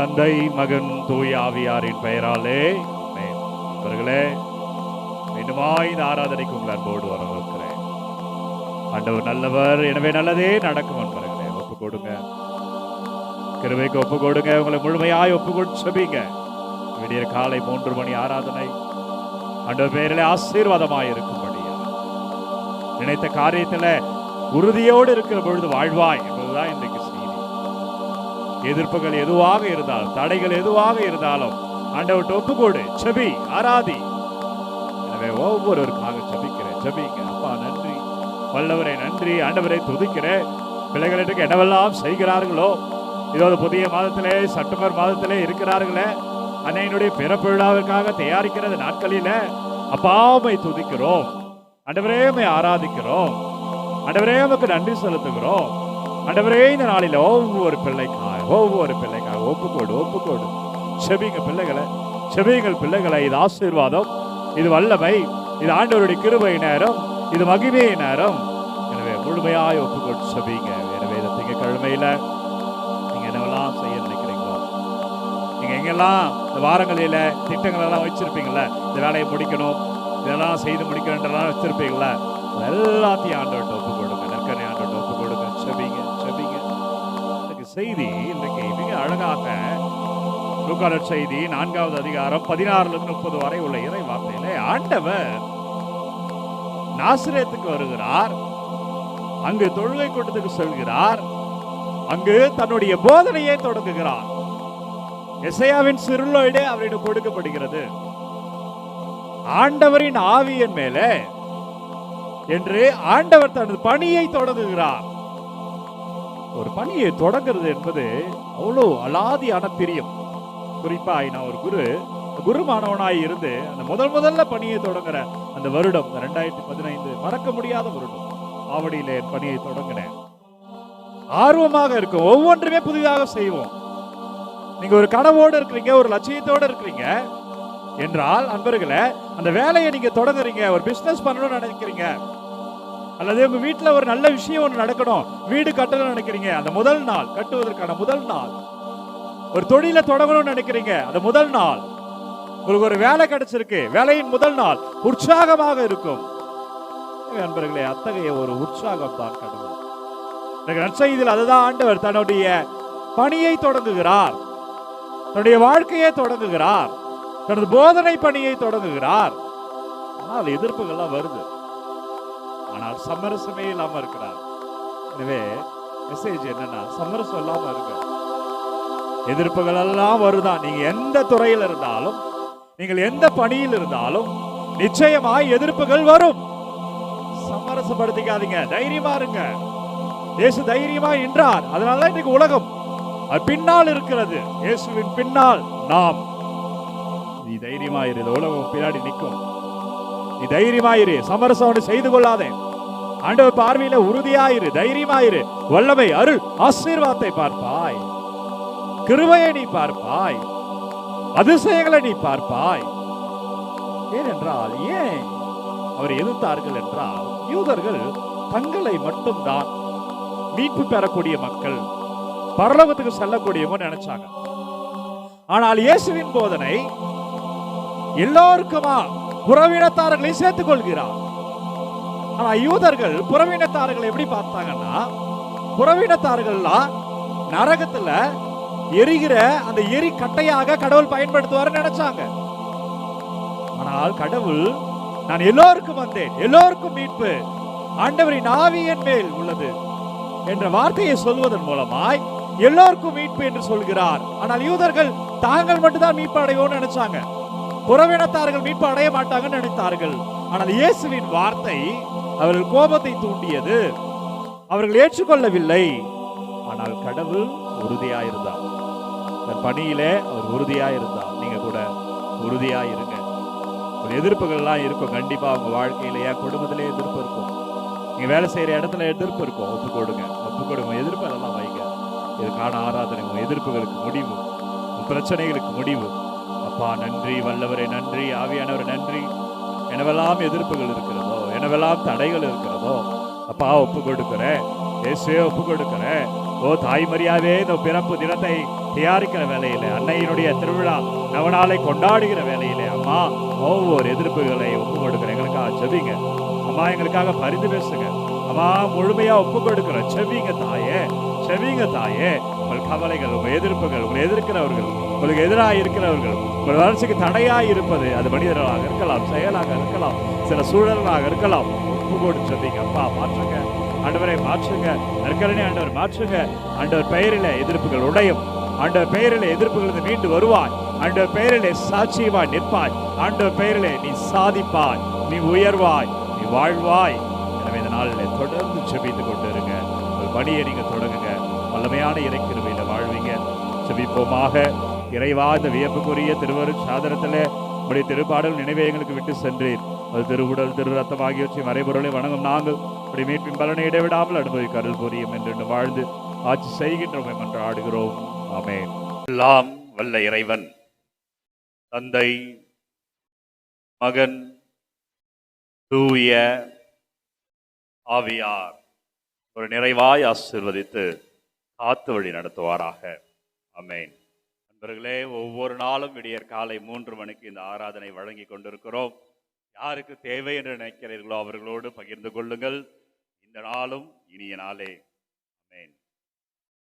தந்தை மகன் தூய் ஆவியாரின் பெயராலே. ஆமென். நண்பர்களே மீண்டுமாய் இந்த ஆராதனைக்கு உங்கள் அன்போடு வரவேற்கிறேன். ஆண்டவர் நல்லவர். எனவே நல்லதே நடக்கும் நண்பர்களே. ஒப்பு கொடுங்க. கிருபைக்கு ஒப்பு கொடுங்க. உங்களை முழுமையாய் ஒப்பு கொடுத்து செபிங்க. விடிய காலை மூன்று மணி ஆராதனை. ஆண்டவர் பெயரிலே ஆசீர்வாதமாய் இருக்கும்படியா. நினைத்த காரியத்தில் உறுதியோடு இருக்கிற பொழுது வாழ்வாய். எதிர்ப்புகள் எதுவாக இருந்தாலும் தடைகள் எதுவாக இருந்தாலும் ஆண்டவர்கிட்ட ஒப்புக்கோடு செபி ஆராதி. எனவே ஒவ்வொருவருக்காக செபிக்கிறேன் செபிங்க அப்பா நன்றி. வல்லவரை நன்றி. ஆண்டவரை துதிக்கிறேன். பிள்ளைகளுக்கு என்னவெல்லாம் செய்கிறார்களோ இதோ புதிய மாதத்திலே செப்டம்பர் மாதத்திலே இருக்கிறார்களே அன்னையினுடைய பிறப்பு விழாவிற்காக தயாரிக்கிறது நாட்களில அப்பாவை துதிக்கிறோம். அண்டவரே ஆராதிக்கிறோம். அண்டவரே நன்றி செலுத்துகிறோம். அண்டவரே இந்த நாளில் ஒவ்வொரு பிள்ளைக்காக ஒவ்வொரு பிள்ளைக்காக ஒப்புக்கோடு ஒப்புக்கோடு. செபிங்க பிள்ளைகளை செபிங்கள் பிள்ளைகளை இது ஆசீர்வாதம் இது வல்லமை இது ஆண்டவருடைய கிருபை நேரம் இது மகிமை நேரம். எனவே முழுமையாய் ஒப்புக்கொண்டு செபிங்க. எனவே இந்த திங்கக்கிழமையில நீங்க என்னவெல்லாம் செய்ய நினைக்கிறீங்களோ நீங்க எங்கெல்லாம் இந்த வாரங்களில திட்டங்கள் எல்லாம் வச்சிருப்பீங்களே இந்த வேலையை முடிக்கணும் இதெல்லாம் செய்து முடிக்கணுன்றலாம் வச்சிருப்பீங்கல்ல எல்லாத்தையும் ஆண்டவர்கிட்ட ஒப்புக்கொடு. செய்தி இன்றைக்கு மிக அழகாக லூக்காளர் செய்தி நான்காவது அதிகாரம் பதினாறுல இருந்து முப்பது வரை உள்ள இறை வார்த்தையில ஆண்டவர் நாசிரியத்துக்கு வருகிறார். அங்கு தொழுகை கூட்டத்துக்கு செல்கிறார். அங்கு தன்னுடைய போதனையை தொடங்குகிறார். எசையாவின் சிறுலோடு அவரிடம் கொடுக்கப்படுகிறது. ஆண்டவரின் ஆவியின் மேலே என்று ஆண்டவர் தனது பணியை தொடங்குகிறார். ஒரு பணியை தொடங்குறது என்பது அவ்வளோ அலாதியான பிரியம் குறிப்பாக நான் ஒரு குரு குரு மாணவனாய் இருந்து அந்த முதல் முதல்ல பணியை தொடங்குற அந்த வருடம் ரெண்டாயிரத்தி பதினைந்து மறக்க முடியாத வருடம் ஆவடியில என் பணியை தொடங்கினேன். ஆர்வமாக இருக்கும் ஒவ்வொன்றுமே புதிதாக செய்வோம். நீங்க ஒரு கனவோடு இருக்கிறீங்க ஒரு லட்சியத்தோடு இருக்கிறீங்க என்றால் அன்பர்களே அந்த வேலையை நீங்க தொடங்குறீங்க ஒரு பிசினஸ் பண்ணணும்னு நினைக்கிறீங்க அல்லது உங்க வீட்டுல ஒரு நல்ல விஷயம் ஒன்று நடக்கணும். வீடு கட்டணும்னு நினைக்கிறீங்க. அந்த முதல் நாள் கட்டுவதற்கான முதல் நாள். ஒரு தொழிலை தொடங்கணும்னு நினைக்கிறீங்க. அந்த முதல் நாள். உங்களுக்கு ஒரு வேலை கிடைச்சிருக்கு. வேலையின் முதல் நாள். உற்சாகமாக இருக்கும். நண்பர்களே அன்பர்களே அத்தகைய ஒரு உற்சாகம் தான் கடவுள். எனக்கு நற்செய்தியில் அதுதான் ஆண்டவர் தன்னுடைய பணியை தொடங்குகிறார். தன்னுடைய வாழ்க்கையை தொடங்குகிறார். தனது போதனை பணியை தொடங்குகிறார். ஆனால் எதிர்ப்புகள்லாம் வருது. ஆனால் சமரசமே இல்லாம இருக்கிறார். எனவே மெசேஜ் என்னன்னா சமரசம் இல்லாம இருங்க. எதிர்ப்புகள் எல்லாம் வருதான் நீங்க எந்த துறையில் இருந்தாலும் நீங்கள் எந்த பணியில் இருந்தாலும் நிச்சயமாய் எதிர்ப்புகள் வரும். சமரசப்படுத்திக்காதீங்க. தைரியமா இருங்க. இயேசு தைரியமா நின்றார். அதனால இன்னைக்கு உலகம் அது பின்னால் இருக்கிறது. இயேசுவின் பின்னால் நாம். நீ தைரியமா இரு. உலகம் பின்னாடி நிற்கும். நீ தைரியமா இரு சமரசம் ஒன்று செய்து கொள்ளாதே. ஆண்டவர் பார்வையில உறுதியாயிரு. தைரியமாயிரு. வல்லமை அருள் ஆசீர்வாதத்தை பார்ப்பாய். கிருபையை நீ பார்ப்பாய். அதிசயங்களை நீ பார்ப்பாய். ஏனென்றால் ஏன் அவர் எதிர்த்தார்கள் என்றால் யூதர்கள் தங்களை மட்டும்தான் மீட்பு பெறக்கூடிய மக்கள் பரலோகத்துக்கு செல்லக்கூடியவங்க நினைச்சாங்க. ஆனால் இயேசுவின் போதனை எல்லோருக்குமா? புறவினத்தார்களை சேர்த்துக் கொள்கிறார் ஆனா யூதர்கள் புறவினத்தார்களை எப்படி பார்த்தாங்கன்னா புறவினத்தார்கள்லாம் நரகத்துல எரிகிற அந்த எரி கட்டையாக கடவுள் பயன்படுத்துவார் நினைச்சாங்க. ஆனால் கடவுள் நான் எல்லோருக்கும் வந்தேன் எல்லோருக்கும் மீட்பு ஆண்டவரின் ஆவியின் மேல் உள்ளது என்ற வார்த்தையை சொல்வதன் மூலமாய் எல்லோருக்கும் மீட்பு என்று சொல்கிறார். ஆனால் யூதர்கள் தாங்கள் மட்டும்தான் மீட்பு அடைவோம்னு நினைச்சாங்க. புறவினத்தார்கள் மீட்பு அடைய மாட்டாங்கன்னு நினைத்தார்கள். ஆனால் இயேசுவின் வார்த்தை அவர்கள் கோபத்தை தூண்டியது. அவர்கள் ஏற்றுக்கொள்ளவில்லை. ஆனால் கடவுள் உறுதியாயிருந்தார். தன் பணியிலே அவர் உறுதியாயிருந்தார். நீங்க கூட உறுதியாயிருங்க. ஒரு எதிர்ப்புகள்லாம் இருக்கும். கண்டிப்பா உங்க வாழ்க்கையில என் குடும்பத்திலே எதிர்ப்பு இருக்கும். நீங்க வேலை செய்யற இடத்துல எதிர்ப்பு இருக்கும். ஒப்பு கொடுங்க ஒப்பு கொடுங்க எதிர்ப்பு அதெல்லாம் வைங்க. இதுக்கான ஆராதனை. உங்க எதிர்ப்புகளுக்கு முடிவு. பிரச்சனைகளுக்கு முடிவு. அப்பா நன்றி வல்லவரே நன்றி ஆவியானவர் நன்றி. எனவெல்லாம் எதிர்ப்புகள் இருக்கிறதோ எனவெல்லாம் தடைகள் இருக்கிறதோ அப்பா ஒப்பு கொடுக்கிறேன். இயேசுவே ஒப்பு கொடுக்கிறேன். ஓ தாய்மரியாவே இந்த பிறப்பு தினத்தை தயாரிக்கிற வேலையில் அன்னையினுடைய திருவிழா நவநாளை கொண்டாடுகிற வேலையிலே அம்மா ஒவ்வொரு எதிர்ப்புகளை ஒப்பு கொடுக்கிறேன். எங்களுக்காக செவிங்க அம்மா எங்களுக்காக பரிந்து பேசுங்க. அம்மா முழுமையா ஒப்பு கொடுக்கிற செவிங்க தாயே. செவிங்க தாயே. உங்கள் கவலைகள் உங்கள் எதிர்ப்புகள் உங்களை எதிர்க்கிறவர்கள் உங்களுக்கு எதிராக இருக்கிறவர்கள். உங்கள் வளர்ச்சிக்கு தடையாக இருப்பது அது மனிதர்களாக இருக்கலாம் செயலாக இருக்கலாம் சில சூழலாக இருக்கலாம். ஒப்பு போட்டு செபிங்க அப்பா மாற்றுங்க. ஆண்டவரை மாற்றுங்க. நற்கரணை ஆண்டவர் மாற்றுங்க. ஆண்டவர் பெயரில் எதிர்ப்புகள் உடையும். ஆண்டவர் பெயரில் எதிர்ப்புகளிலிருந்து மீண்டு வருவாய். ஆண்டவர் பெயரிலே சாட்சியமாய் நிற்பாய். ஆண்டவர் பெயரிலே நீ சாதிப்பாய். நீ உயர்வாய். நீ வாழ்வாய். எனவே இந்த நாளில் தொடர்ந்து செபித்து கொண்டு இருங்க ஒரு பணியை நீங்கள் தொடங்குங்க. வல்லமையான இறைக்கிருவையில வாழ்வீங்க. செபிப்போமாக. இறைவா இந்த வியப்புக்குரிய திருவரு சாதனத்தில் உடைய திருப்பாடல் நினைவை எங்களுக்கு விட்டு சென்றீர். அது திருவுடல் திரு ரத்தம் ஆகியவற்றை மறைபொருளை வணங்கும் நாங்கள் உடைய மீட்பின் பலனை இடைவிடாமல் அனுபவிக்க அருள் புரியும் என்று வாழ்ந்து ஆட்சி செய்கின்றோம் என்று ஆடுகிறோம். ஆமென். எல்லாம் வல்ல இறைவன் தந்தை மகன் தூய ஆவியார் ஒரு நிறைவாய் ஆசீர்வதித்து காத்து வழி நடத்துவாராக. அமேன் நண்பர்களே ஒவ்வொரு நாளும் விடியற் காலை மூன்று மணிக்கு இந்த ஆராதனை வழங்கி கொண்டிருக்கிறோம். யாருக்கு தேவை என்று நினைக்கிறீர்களோ அவர்களோடு பகிர்ந்து கொள்ளுங்கள். இந்த நாளும் இனிய நாளே. அமேன்